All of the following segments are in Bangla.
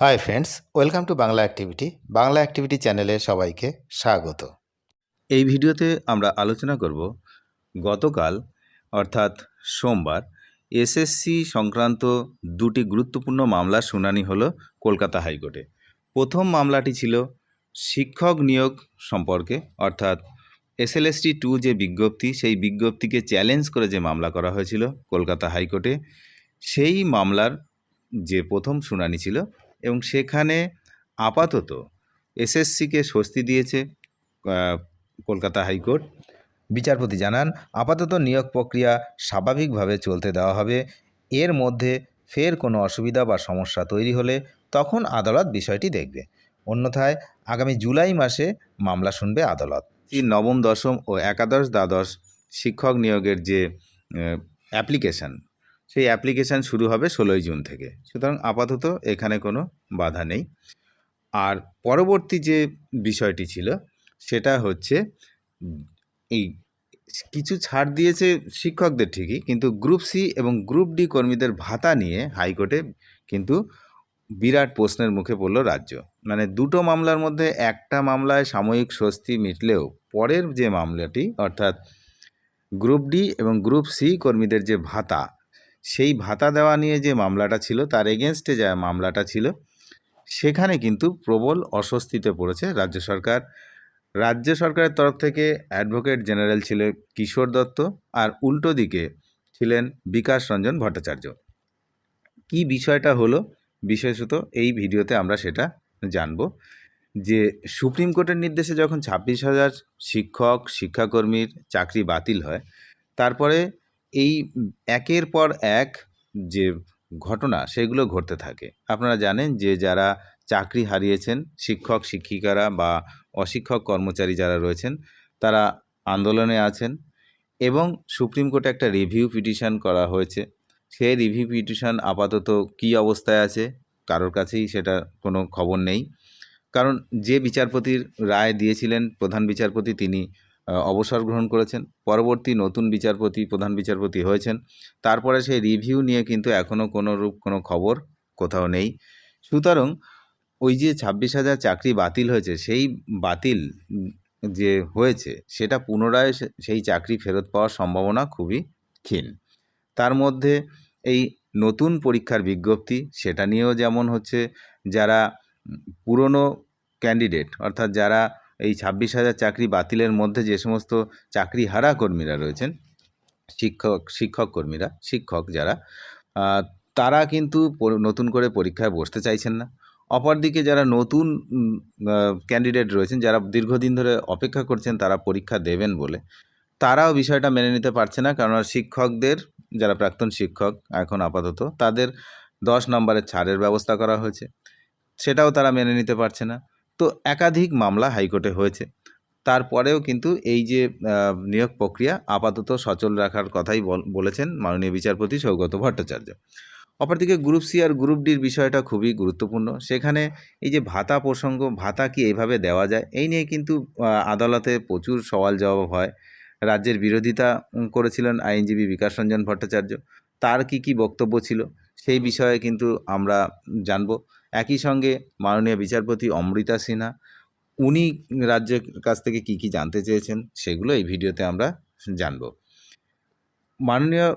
Hi friends welcome to Bangla activity Bangla activity চ্যানেলে সবাইকে স্বাগত। এই ভিডিওতে আমরা আলোচনা করব গতকাল, অর্থাৎ সোমবার এসএসসি সংক্রান্ত দুটি গুরুত্বপূর্ণ মামলার শুনানি হলো কলকাতা হাইকোর্টে। প্রথম মামলাটি ছিল শিক্ষক নিয়োগ সম্পর্কে, অর্থাৎ এসএলএসটি টু যে বিজ্ঞপ্তি, সেই বিজ্ঞপ্তিকে চ্যালেঞ্জ করে যে মামলা করা হয়েছিল কলকাতা হাইকোর্টে, সেই মামলার যে প্রথম শুনানি ছিল এবং সেখানে আপাতত এসএসসিকে স্বস্তি দিয়েছে কলকাতা হাইকোর্ট। বিচারপতি জানান, আপাতত নিয়োগ প্রক্রিয়া স্বাভাবিকভাবে চলতে দেওয়া হবে। এর মধ্যে ফের কোনো অসুবিধা বা সমস্যা তৈরি হলে তখন আদালত বিষয়টি দেখবে। অন্যথায় আগামী জুলাই মাসে মামলা শুনবে আদালত। নবম, দশম ও একাদশ দ্বাদশ শিক্ষক নিয়োগের যে অ্যাপ্লিকেশান সেই অ্যাপ্লিকেশান শুরু হবে ষোলোই জুন থেকে। সুতরাং আপাতত এখানে কোনো বাধা নেই। আর পরবর্তী যে বিষয়টি ছিল, সেটা হচ্ছে, এই কিছু ছাড় দিয়েছে শিক্ষকদের ঠিকই, কিন্তু গ্রুপ সি এবং গ্রুপ ডি কর্মীদের ভাতা নিয়ে হাইকোর্টে কিন্তু বিরাট প্রশ্নের মুখে পড়ল রাজ্য। মানে দুটো মামলার মধ্যে একটা মামলায় সাময়িক স্বস্তি মিটলেও পরের যে মামলাটি, অর্থাৎ গ্রুপ ডি এবং গ্রুপ সি কর্মীদের যে ভাতা সেই ভাতা দেওয়া নিয়ে যে মামলাটা ছিল, তার এগেনস্টে যে মামলাটা ছিল, সেখানে কিন্তু প্রবল অস্বস্তিতে পড়েছে রাজ্য সরকার। রাজ্য সরকারের তরফ থেকে অ্যাডভোকেট জেনারেল ছিলেন কিশোর দত্ত আর উল্টো দিকে ছিলেন বিকাশ রঞ্জন ভট্টাচার্য। কি বিষয়টা হলো বিশেষত এই ভিডিওতে আমরা সেটা জানব যে সুপ্রিম কোর্টের নির্দেশে যখন ছাব্বিশ হাজার শিক্ষক, শিক্ষাকর্মীর চাকরি বাতিল হয়, তারপরে এই একের পর এক যে ঘটনা, সেগুলো ঘটতে থাকে। আপনারা জানেন যে যারা চাকরি হারিয়েছেন, শিক্ষক, শিক্ষিকারা বা অশিক্ষক কর্মচারী যারা রয়েছেন, তারা আন্দোলনে আছেন এবং সুপ্রিম কোর্টে একটা রিভিউ পিটিশন করা হয়েছে। সেই রিভিউ পিটিশন আপাতত কী অবস্থায় আছে, কারোর কাছেই সেটা কোনো খবর নেই। কারণ যে বিচারপতির রায় দিয়েছিলেন প্রধান বিচারপতি, তিনি অবসর গ্রহণ করেছেন। পরবর্তী নতুন বিচারপতি, প্রধান বিচারপতি হয়েছেন। তারপরে সেই রিভিউ নিয়ে কিন্তু এখনও কোনো রূপ, কোনো খবর কোথাও নেই। সুতরাং ওই যে ছাব্বিশ হাজার চাকরি বাতিল হয়েছে, সেই বাতিল যে হয়েছে, সেটা পুনরায় সেই চাকরি ফেরত পাওয়ার সম্ভাবনা খুবই ক্ষীণ। তার মধ্যে এই নতুন পরীক্ষার বিজ্ঞপ্তি, সেটা নিয়েও যেমন হচ্ছে, যারা পুরনো ক্যান্ডিডেট, অর্থাৎ যারা এই ছাব্বিশ হাজার চাকরি বাতিলের মধ্যে যে সমস্ত চাকরি হারা কর্মীরা রয়েছেন, শিক্ষক শিক্ষক কর্মীরা, শিক্ষক যারা তারা কিন্তু নতুন করে পরীক্ষায় বসতে চাইছেন না। অপরদিকে যারা নতুন ক্যান্ডিডেট রয়েছেন, যারা দীর্ঘদিন ধরে অপেক্ষা করছেন, তারা পরীক্ষা দেবেন বলে, তারাও বিষয়টা মেনে নিতে পারছে না। কারণ শিক্ষকদের, যারা প্রাক্তন শিক্ষক এখন আপাতত, তাদের দশ নম্বরের ছাড়ের ব্যবস্থা করা হয়েছে। সেটাও তারা মেনে নিতে পারছে না। তো একাধিক মামলা হাইকোর্টে হয়েছে। তারপরেও কিন্তু এই যে নিয়োগ প্রক্রিয়া আপাতত সচল রাখার কথাই বল- বলেছেন মাননীয় বিচারপতি সৌগত ভট্টাচার্য। অপরদিকে গ্রুপ সি আর গ্রুপ ডির বিষয়টা খুবই গুরুত্বপূর্ণ। সেখানে এই যে ভাতা প্রসঙ্গ, ভাতা কি এইভাবে দেওয়া যায়, এই নিয়ে কিন্তু আদালতে প্রচুর সওয়াল জবাব হয়। রাজ্যের বিরোধিতা করেছিলেন আইনজীবী বিকাশ রঞ্জন ভট্টাচার্য। তার কি কি বক্তব্য ছিল? সেই বিষয়ে কিন্তু আমরা জানব। একই সঙ্গে মাননীয় বিচারপতি অমৃতা সিনহা, উনি রাজ্যের কাছ থেকে কি কি জানতে চেয়েছেন সেগুলো এই ভিডিওতে আমরা জানব। মাননীয়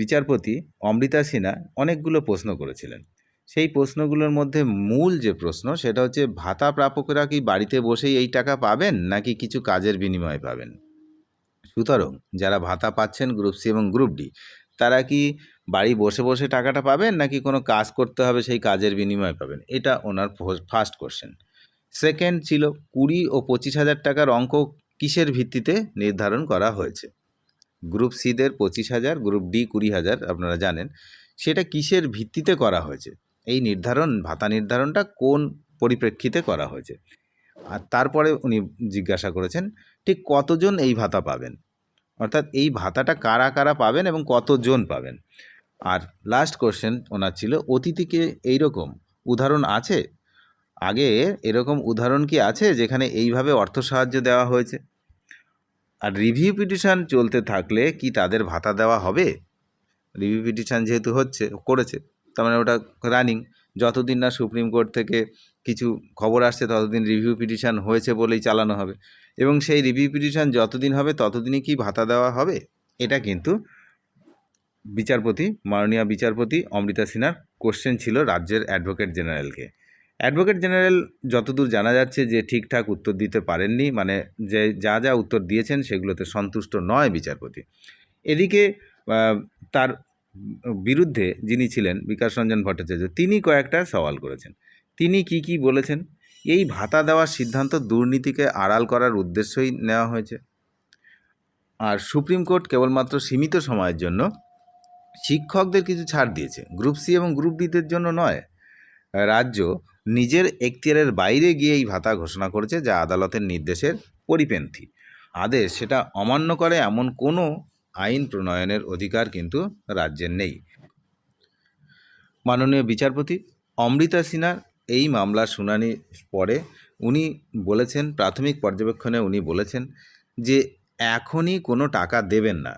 বিচারপতি অমৃতা সিনহা অনেকগুলো প্রশ্ন করেছিলেন। সেই প্রশ্নগুলোর মধ্যে মূল যে প্রশ্ন সেটা হচ্ছে, ভাতা প্রাপকরা কি বাড়িতে বসেই এই টাকা পাবেন নাকি কিছু কাজের বিনিময়ে পাবেন? সুতরাং যারা ভাতা পাচ্ছেন গ্রুপ সি এবং গ্রুপ ডি তারা কি বাড়ি বসে বসে টাকাটা পাবেন? নাকি কোনো কাজ করতে হবে, সেই কাজের বিনিময়ে পাবেন? এটা ওনার ফার্স্ট কোশ্চেন সেকেন্ড ছিল, কুড়ি ও পঁচিশ হাজার টাকার অঙ্ক কিসের ভিত্তিতে নির্ধারণ করা হয়েছে? গ্রুপ সিদের পঁচিশ হাজার গ্রুপ ডি কুড়ি হাজার, আপনারা জানেন। সেটা কিসের ভিত্তিতে করা হয়েছে? এই নির্ধারণ, ভাতা নির্ধারণটা কোন পরিপ্রেক্ষিতে করা হয়েছে? আর তারপরে উনি জিজ্ঞাসা করেছেন, ঠিক কতজন এই ভাতা পাবেন? অর্থাৎ এই ভাতাটা কারা কারা পাবেন এবং কতজন পাবেন? আর লাস্ট কোশ্চেন ওনার ছিল অতীতিকে এইরকম উদাহরণ আছে? আগে এরকম উদাহরণ কি আছে যেখানে এইভাবে অর্থ সাহায্য দেওয়া হয়েছে? আর রিভিউ পিটিশান চলতে থাকলে কি তাদের ভাতা দেওয়া হবে? রিভিউ পিটিশান যেহেতু হচ্ছে, করেছে, তার মানে ওটা রানিং যতদিন না সুপ্রিম কোর্ট থেকে কিছু খবর আসছে, ততদিন রিভিউ পিটিশন হয়েছে বলেই চালানো হবে। এবং সেই রিভিউ পিটিশন যতদিন হবে, ততদিনই কি ভাতা দেওয়া হবে? এটা কিন্তু বিচারপতি, মাননীয় বিচারপতি অমৃতা সিনহার কোশ্চেন ছিল রাজ্যের অ্যাডভোকেট জেনারেলকে অ্যাডভোকেট জেনারেল যতদূর জানা যাচ্ছে যে ঠিকঠাক উত্তর দিতে পারেননি মানে যে যা যা উত্তর দিয়েছেন সেগুলোতে সন্তুষ্ট নয় বিচারপতি। এদিকে তার বিরুদ্ধে যিনি ছিলেন বিকাশ রঞ্জন ভট্টাচার্য, তিনি কয়েকটা সওয়াল করেছেন। তিনি কি কি বলেছেন? এই ভাতা দেওয়ার সিদ্ধান্ত দুর্নীতিকে আড়াল করার উদ্দেশ্যই নেওয়া হয়েছে। আর সুপ্রিম কোর্ট কেবলমাত্র সীমিত সময়ের জন্য শিক্ষকদের কিছু ছাড় দিয়েছে। গ্রুপ সি এবং গ্রুপ ডিদের জন্য নয়। রাজ্য নিজের এখতিয়ারের বাইরে গিয়ে এই ভাতা ঘোষণা করেছে, যা আদালতের নির্দেশের পরিপন্থী। আদেশ সেটা অমান্য করে এমন কোনো আইন প্রণয়নের অধিকার কিন্তু রাজ্যের নেই। মাননীয় বিচারপতি অমৃতা সিনহার এই মামলার শুনানি পরে উনি বলেছেন, প্রাথমিক পর্যবেক্ষণে উনি বলেছেন যে এখনই কোনো টাকা দেবেন না।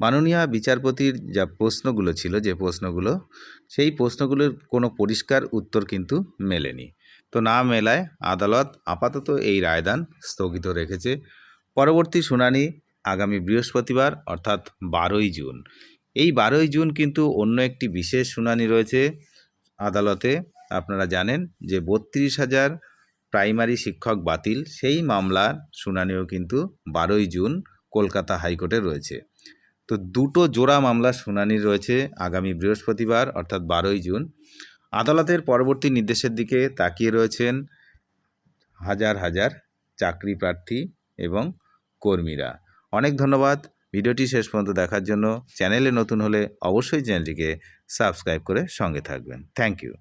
মাননীয় বিচারপতির যা প্রশ্নগুলো ছিল, যে প্রশ্নগুলো, সেই প্রশ্নগুলোর কোনো পরিষ্কার উত্তর কিন্তু মেলেনি। তো না মেলায় আদালত আপাতত এই রায়দান স্থগিত রেখেছে। পরবর্তী শুনানি আগামী বৃহস্পতিবার, অর্থাৎ বারোই জুন। এই বারোই জুন কিন্তু অন্য একটি বিশেষ শুনানি রয়েছে আদালতে। আপনারা জানেন যে বত্রিশ হাজার প্রাইমারি শিক্ষক বাতিল। সেই মামলার শুনানিও কিন্তু বারোই জুন কলকাতা হাইকোর্টে রয়েছে। তো দুটো জোড়া মামলার শুনানি রয়েছে আগামী বৃহস্পতিবার, অর্থাৎ বারোই জুন। আদালতের পরবর্তী নির্দেশের দিকে তাকিয়ে রয়েছেন হাজার হাজার চাকরি প্রার্থী এবং কর্মীরা। অনেক ধন্যবাদ। ভিডিওটি শেষ পর্যন্ত দেখার জন্য চ্যানেলে নতুন হলে অবশ্যই চ্যানেলটিকে সাবস্ক্রাইব করে সঙ্গে থাকবেন। Thank you.